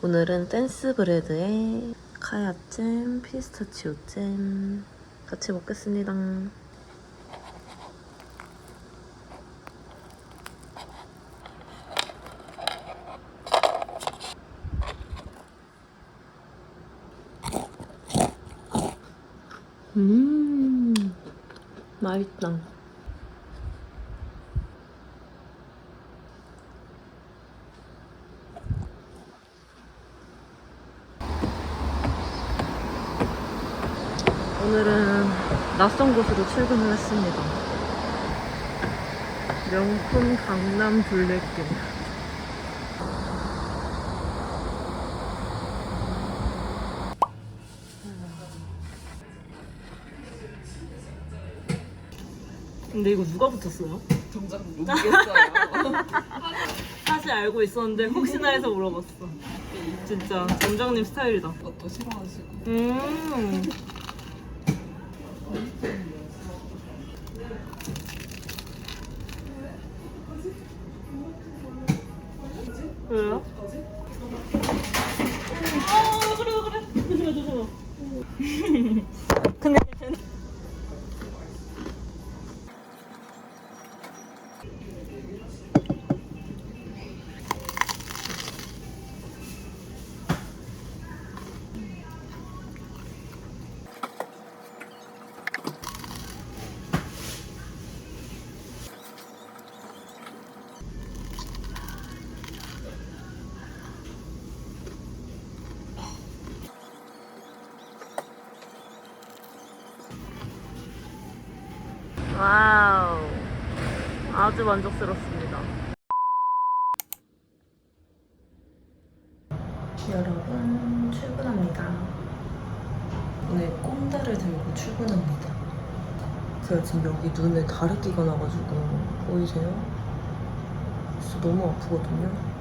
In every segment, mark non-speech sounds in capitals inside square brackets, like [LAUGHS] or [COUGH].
오늘은 댄스 브레드에 카야잼, 피스타치오잼 같이 먹겠습니다. 음, 맛있다. 오늘은 낯선 곳으로 출근을 했습니다. 명품 강남 둘레길. 근데 이거 누가 붙였어요? 정작 모르겠어요. [LAUGHS] 사실 알고 있었는데 혹시나 해서 물어봤어. 진짜 점장님 스타일이다. 그것도 싫어하시고. 음. 아주 만족스럽습니다. 여러분 출근합니다. 오늘 꼼다를 들고 출근합니다. 제가 지금 여기 눈에 다래끼가 나가지고 보이세요? 진짜 너무 아프거든요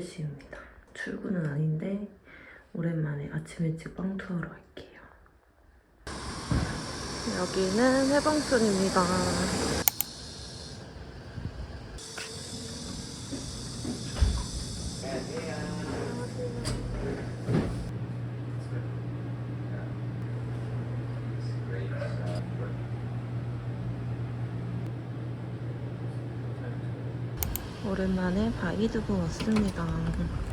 3시입니다. 출근은 아닌데 오랜만에 아침 일찍 빵 투어로 할게요. 여기는 해방촌입니다. 오랜만에 바이두부 왔습니다.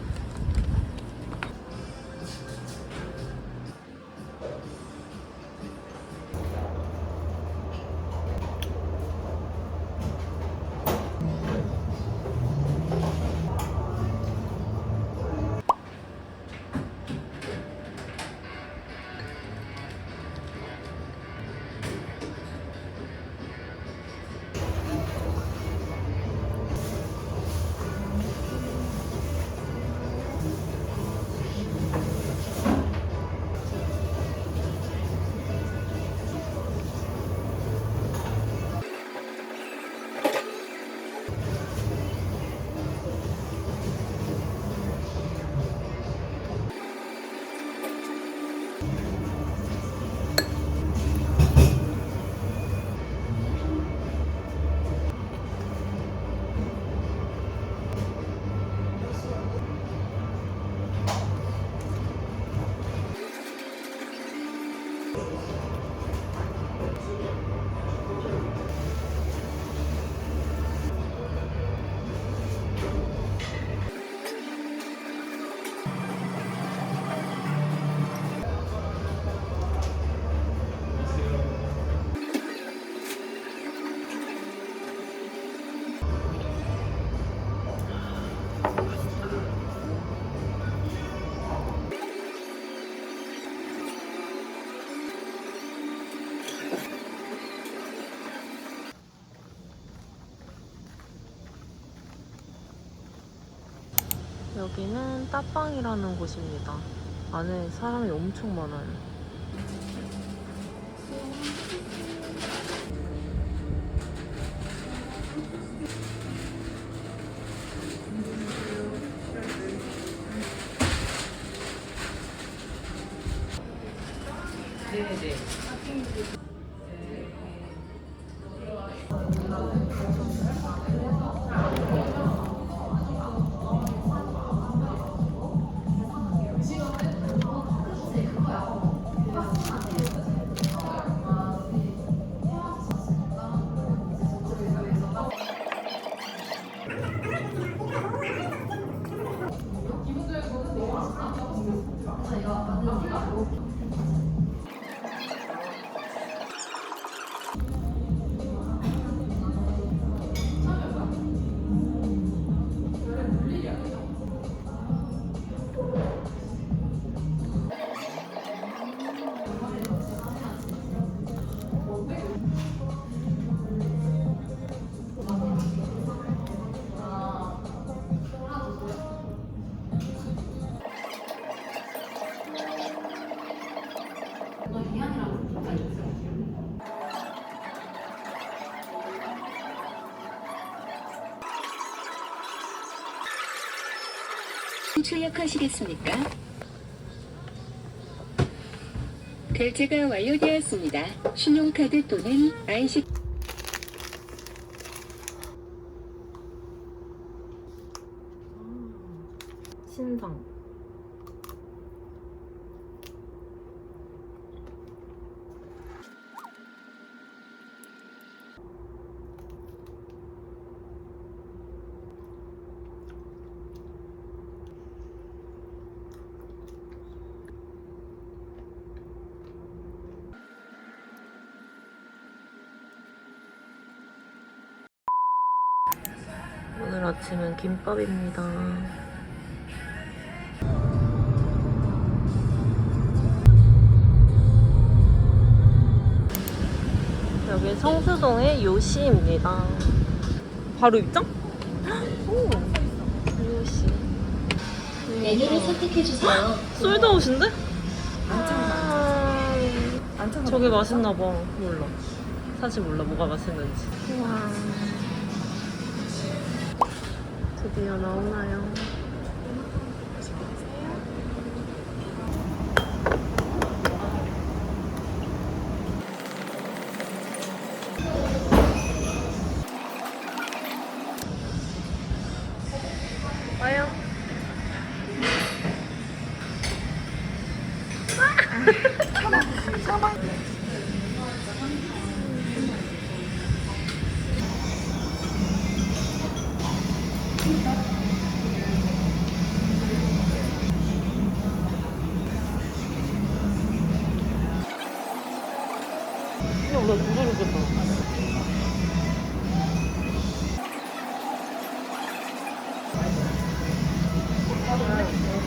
여기는 따빵이라는 곳입니다. 안에 사람이 엄청 많아요. 출력하시겠습니까? 결제가 완료되었습니다. 신용카드 또는 IC 신상. 오늘 아침은 김밥입니다. 여기 성수동의 요시입니다. 바로 입장? 오, 요시. 메뉴를 선택해 주세요. 솔드아웃인데? 아, 저게 맛있나 봐. 몰라. 사실 몰라 뭐가 맛있는지. 우와. 드디어 나오나요?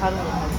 다른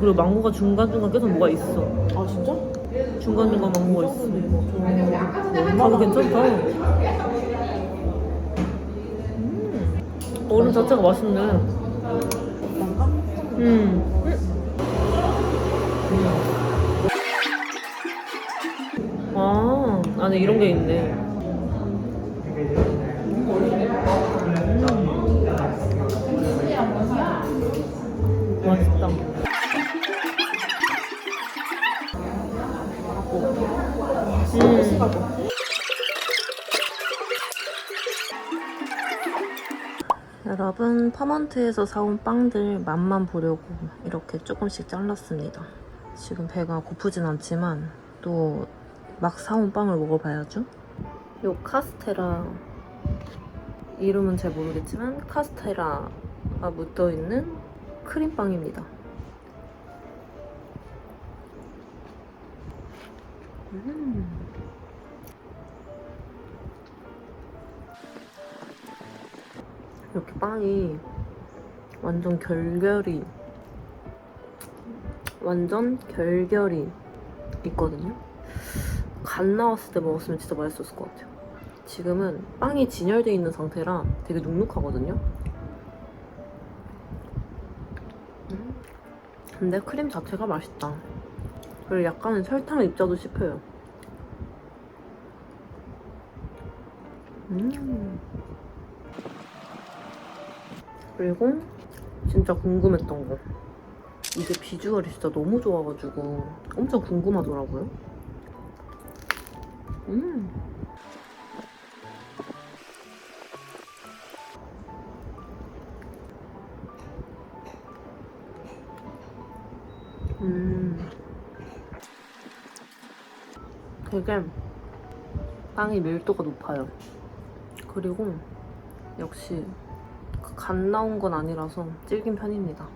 그리고 망고가 중간중간 계속 뭐가 있어. 아 진짜? 중간중간 망고가 있어. 가격 괜찮다. 음. 얼음 자체가 맛있네. 음. 아, 안에 이런 게 있네. 음. 여러분 퍼먼트에서 사온 빵들 맛만 보려고 이렇게 조금씩 잘랐습니다. 지금 배가 고프진 않지만 또 막 사온 빵을 먹어봐야죠. 요 카스테라 이름은 잘 모르겠지만 카스테라가 묻어있는 크림빵입니다. 음. 이렇게 빵이 완전 결결이 완전 결결이 있거든요. 갓 나왔을 때 먹었으면 진짜 맛있었을 것 같아요. 지금은 빵이 진열되어 있는 상태라 되게 눅눅하거든요. 음. 근데 크림 자체가 맛있다. 그리고 약간은 설탕 입자도 씹혀요. 음. 그리고 진짜 궁금했던 거. 이게 비주얼이 진짜 너무 좋아가지고 엄청 궁금하더라고요. 음. 음. 되게 빵이 밀도가 높아요. 그리고 역시 그갓 나온 건 아니라서 질긴 편입니다.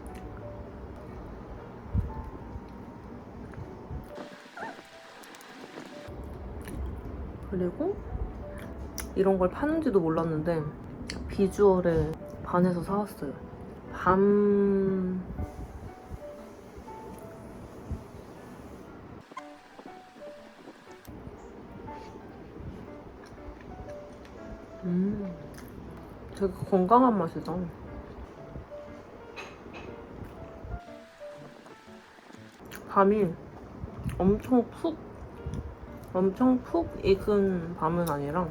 그리고 이런 걸 파는지도 몰랐는데 비주얼에 반해서 사왔어요. 밤 음, 되게 건강한 맛이다. 밤이 엄청 푹, 엄청 푹 익은 밤은 아니라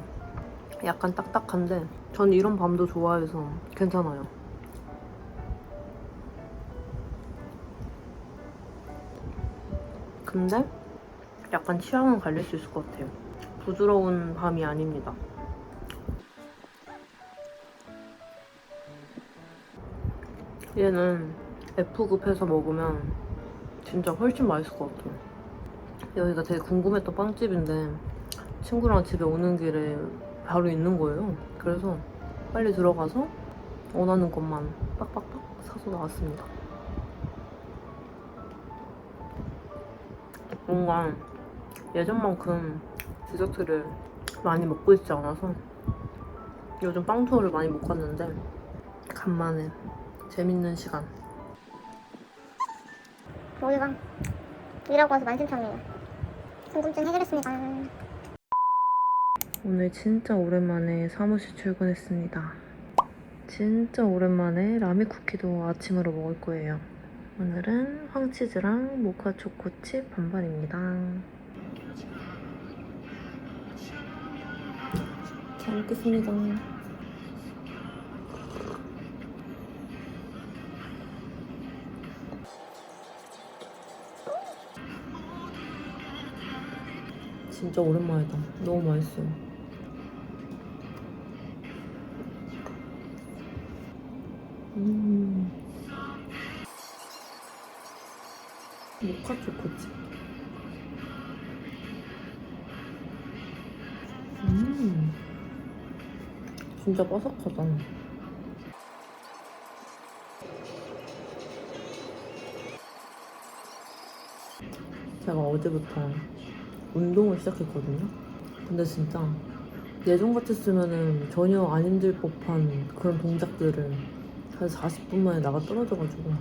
약간 딱딱한데 전 이런 밤도 좋아해서 괜찮아요. 근데 약간 취향은 갈릴 수 있을 것 같아요. 부드러운 밤이 아닙니다. 얘는 F급해서 먹으면 진짜 훨씬 맛있을 것 같아요. 여기가 되게 궁금했던 빵집인데 친구랑 집에 오는 길에 바로 있는 거예요. 그래서 빨리 들어가서 원하는 것만 빡빡빡 사서 나왔습니다. 뭔가 예전만큼 디저트를 많이 먹고 있지 않아서 요즘 빵 투어를 많이 못 갔는데 간만에 재밌는 시간. 여기가 일하고 와서 만신창이에요. 궁금증 해결했습니다. 오늘 진짜 오랜만에 사무실 출근했습니다. 진짜 오랜만에 라미 쿠키도 아침으로 먹을 거예요. 오늘은 황치즈랑 모카 초코칩 반반입니다. 잘 먹겠습니다. 진짜 오랜만이다. 너무 맛있어. 음. 모카 초코칩. 음. 진짜 바삭하다. 제가 어제부터 운동을 시작했거든요. 근데 진짜 예전 같았으면은 전혀 안 힘들 법한 그런 동작들을 한 40분 만에 나가 떨어져가지고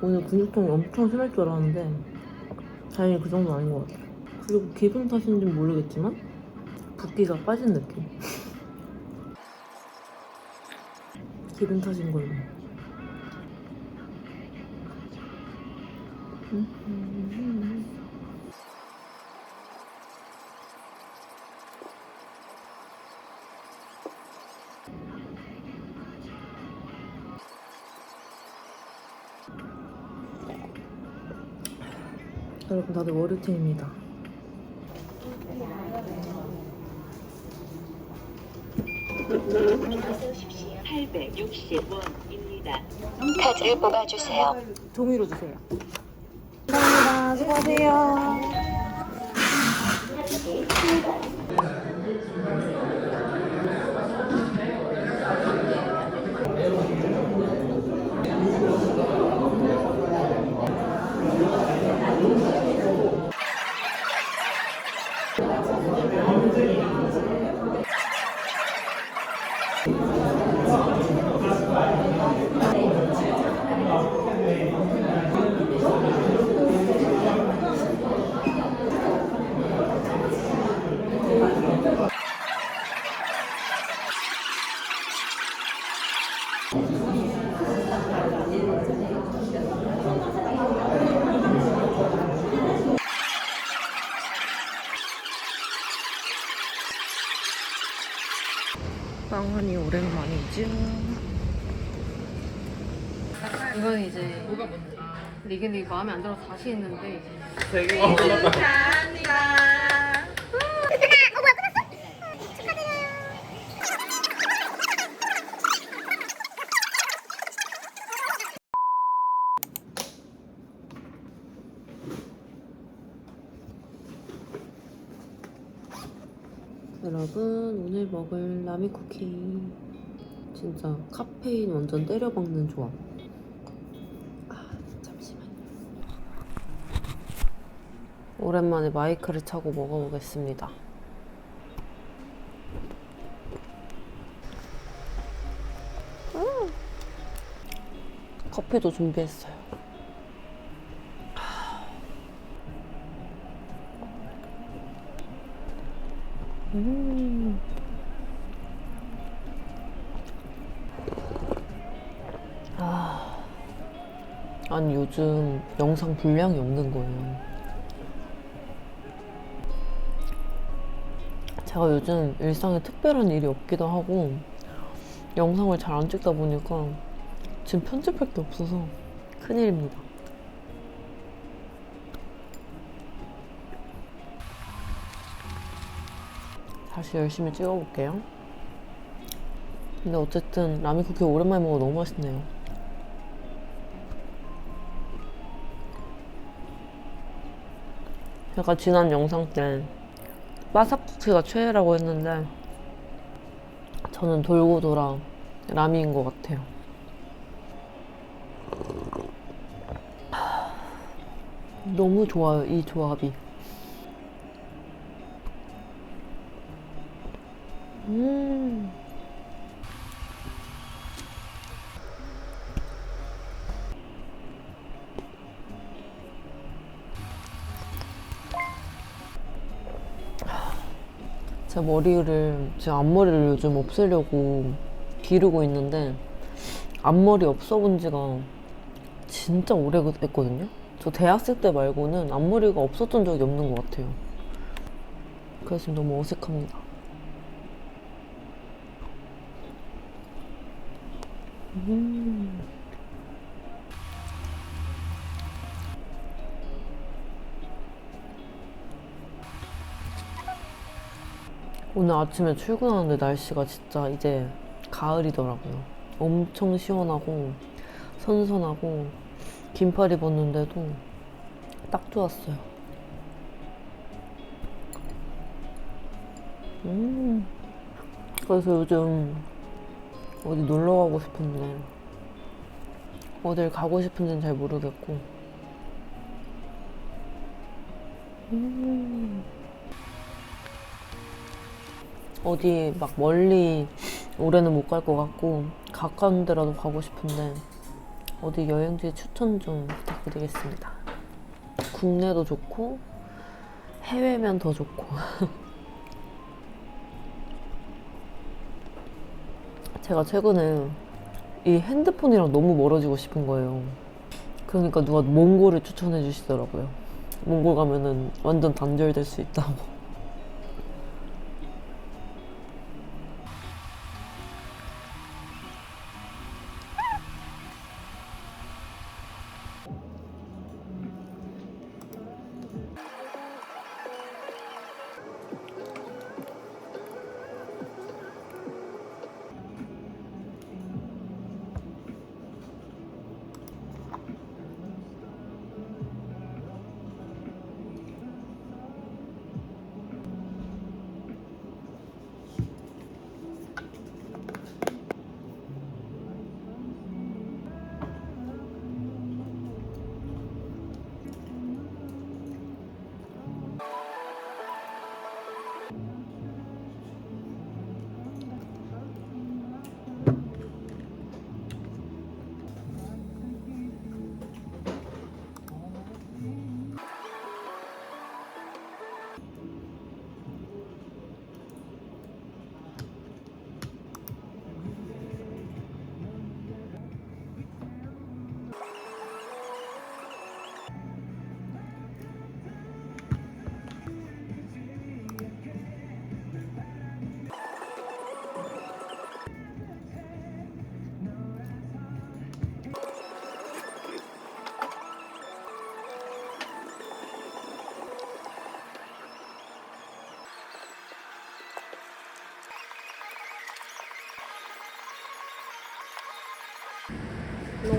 오늘 근육통이 엄청 심할 줄 알았는데 다행히 그 정도는 아닌 것 같아요. 그리고 기분 탓인지 는 모르겠지만 붓기가 빠진 느낌. [LAUGHS] 기분 탓인 걸로. 여러분 다들. 860원입니다. 카드를 뽑아주세요. 종이로 주세요. 수고하세요. 빵하니 오랜만이죠. 이건 이제 리겐이 마음에 안 들어서 다시 했는데. 되게 여러분 오늘 먹을 라미 쿠키 진짜 카페인 완전 때려박는 조합. 아 잠시만요. 오랜만에 마이크를 차고 먹어보겠습니다. 음. 커피도 준비했어요. 영상 분량이 없는 거예요. 제가 요즘 일상에 특별한 일이 없기도 하고, 영상을 잘 안 찍다 보니까 지금 편집할 게 없어서 큰일입니다. 다시 열심히 찍어볼게요. 근데 어쨌든 라미 쿠키 오랜만에 먹어 너무 맛있네요. 제가 지난 영상 때 바삭 쿠키가 최애라고 했는데 저는 돌고 돌아 라미인 것 같아요. 너무 좋아요, 이 조합이. 음. 제 머리를 제 앞머리를 요즘 없애려고 기르고 있는데 앞머리 없어본 지가 진짜 오래 됐거든요. 저 대학생 때 말고는 앞머리가 없었던 적이 없는 것 같아요. 그래서 너무 어색합니다. 음. 오늘 아침에 출근하는데 날씨가 진짜 이제 가을이더라고요. 엄청 시원하고 선선하고 긴팔 입었는데도 딱 좋았어요. 음. 그래서 요즘 어디 놀러 가고 싶은데 어딜 가고 싶은지는 잘 모르겠고 음. 어디 막 멀리 올해는 못 갈 것 같고 가까운 데라도 가고 싶은데 어디 여행지 추천 좀 부탁드리겠습니다. 국내도 좋고 해외면 더 좋고 [LAUGHS] 제가 최근에 이 핸드폰이랑 너무 멀어지고 싶은 거예요. 그러니까 누가 몽골을 추천해 주시더라고요. 몽골 가면은 완전 단절될 수 있다고.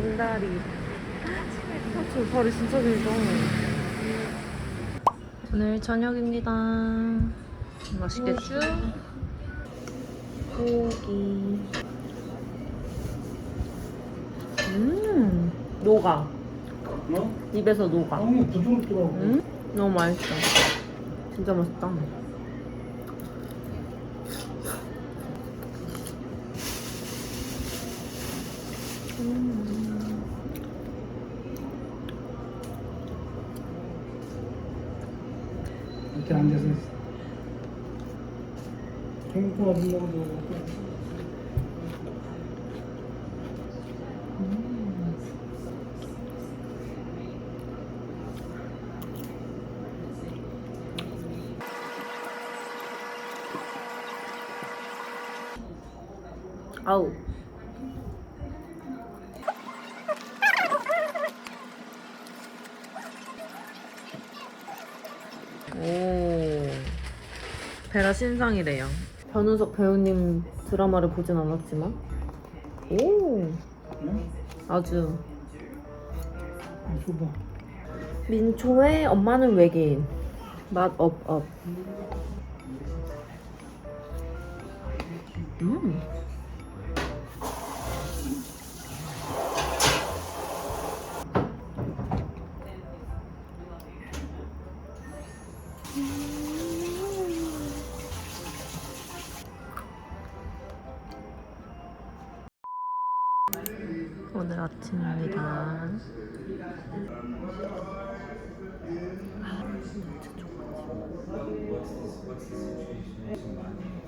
롱다리. 저 다리 진짜 길다. 오늘 저녁입니다. 맛있겠죠? 고기. 음, 녹아. 어? 입에서 녹아. 너무 부드럽더라고. 음? 너무 맛있어. 진짜 맛있다. 이 렇게 앉아서 행복한 분들도 아우. 오. 베라 신상이래요. 변우석 배우님 드라마를 보진 않았지만. 오. 아주. 줘봐. 민초의 엄마는 외계인. 맛 업업. 음. Um, what's this? What's the situation?